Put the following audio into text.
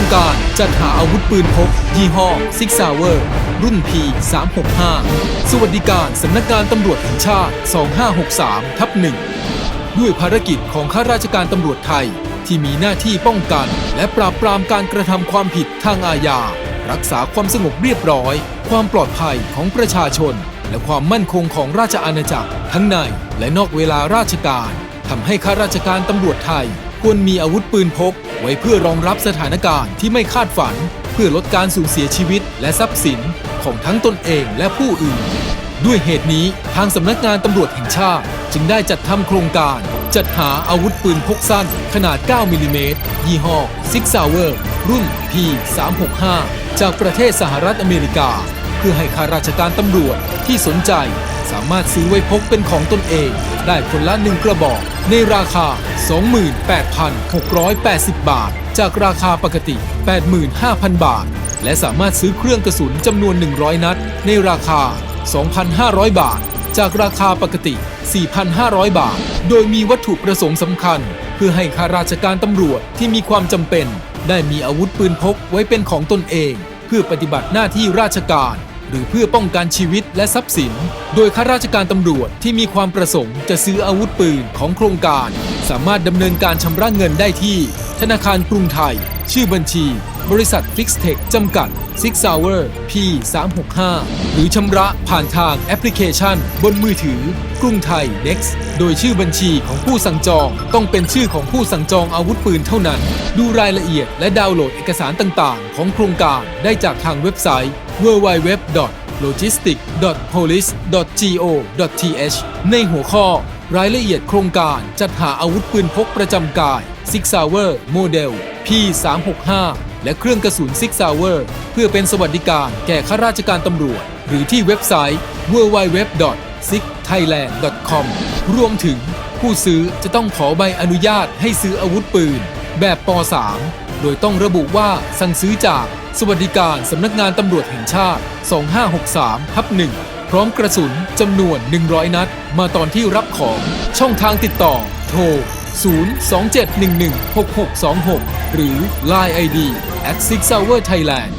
งการจัดหาอาวุธปืนพก ยี่ห้อ Six Sauer รุ่น P 365สวัสดิการสำนักงานตำรวจแห่งชาติ 2563ทับหนึ่งด้วยภารกิจของข้าราชการตำรวจไทย ที่มีหน้าที่ป้องกัน และปราบปรามการกระทำความผิดทางอาญา รักษาความสงบเรียบร้อย ความปลอดภัยของประชาชน และความมั่นคงของราชอาณาจักร ทั้งในและนอกเวลาราชการทำให้ข้าราชการตำรวจไทยควรมีอาวุธปืนพก ไว้เพื่อรองรับสถานการณ์ที่ไม่คาดฝัน เพื่อลดการสูญเสียชีวิต และทรัพย์สินของทั้งตนเองและผู้อื่น ด้วยเหตุนี้ทางสำนักงานตำรวจแห่งชาติ จึงได้จัดทำโครงการ จัดหาอาวุธปืนพกสั้น ขนาด 9มิลลิเมตรยี่ห้อ Six Sauer รุ่น P 365 จากประเทศสหรัฐอเมริกา เพื่อให้ข้าราชการตำรวจที่สนใจ สามารถซื้อไว้พกเป็นของตนเอง ได้คนละหนึ่งกระบอก ในราคา 28,680 บาท จากราคาปกติ 85,000 บาท และสามารถซื้อเครื่องกระสุนจำนวน 100 นัด ในราคา 2,500 บาท จากราคาปกติ 4,500 บาท โดยมีวัตถุประสงค์สำคัญ เพื่อให้ข้าราชการตำรวจที่มีความจำเป็น ได้มีอาวุธปืนพกไว้เป็นของตนเอง เพื่อปฏิบัติหน้าที่ราชการ หรือเพื่อป้องกันชีวิตและทรัพย์สิน โดยข้าราชการตำรวจที่มีความประสงค์จะซื้ออาวุธปืนของโครงการ สามารถดำเนินการชำระเงินได้ที่ ธนาคารกรุงไทย ชื่อบัญชี บริษัท Fixtech จำกัด Six Hour P 365หรือชำระผ่านทางแอปพลิเคชัน บนมือถือ กรุงไทย Next โดยชื่อบัญชีของผู้สั่งจองต้องเป็นชื่อของผู้สั่งจองอาวุธปืนเท่านั้น ดูรายละเอียดและดาวน์โหลดเอกสารต่างๆ ของโครงการได้จากทางเว็บไซต์ www logistic.police.go.th ในหัวข้อ รายละเอียดโครงการจัดหาอาวุธปืนพกประจำกาย Six Sauer โมเดล P365 และเครื่องกระสุน Six Sauer เพื่อเป็นสวัสดิการแก่ข้าราชการตำรวจ หรือที่เว็บไซต์ www.sixthailand.com รวมถึงผู้ซื้อจะต้องขอใบอนุญาตให้ซื้ออาวุธปืน แบบป .3 โดยต้องระบุว่าสั่งซื้อจาก สวัสดิการสำนักงานตำรวจแห่งชาติ 2563ทับ1พร้อมกระสุนจำนวน 100 นัด มาตอนที่รับของ ช่องทางติดต่อ โทร 027116626 หรือ Line ID at Six Hour Thailand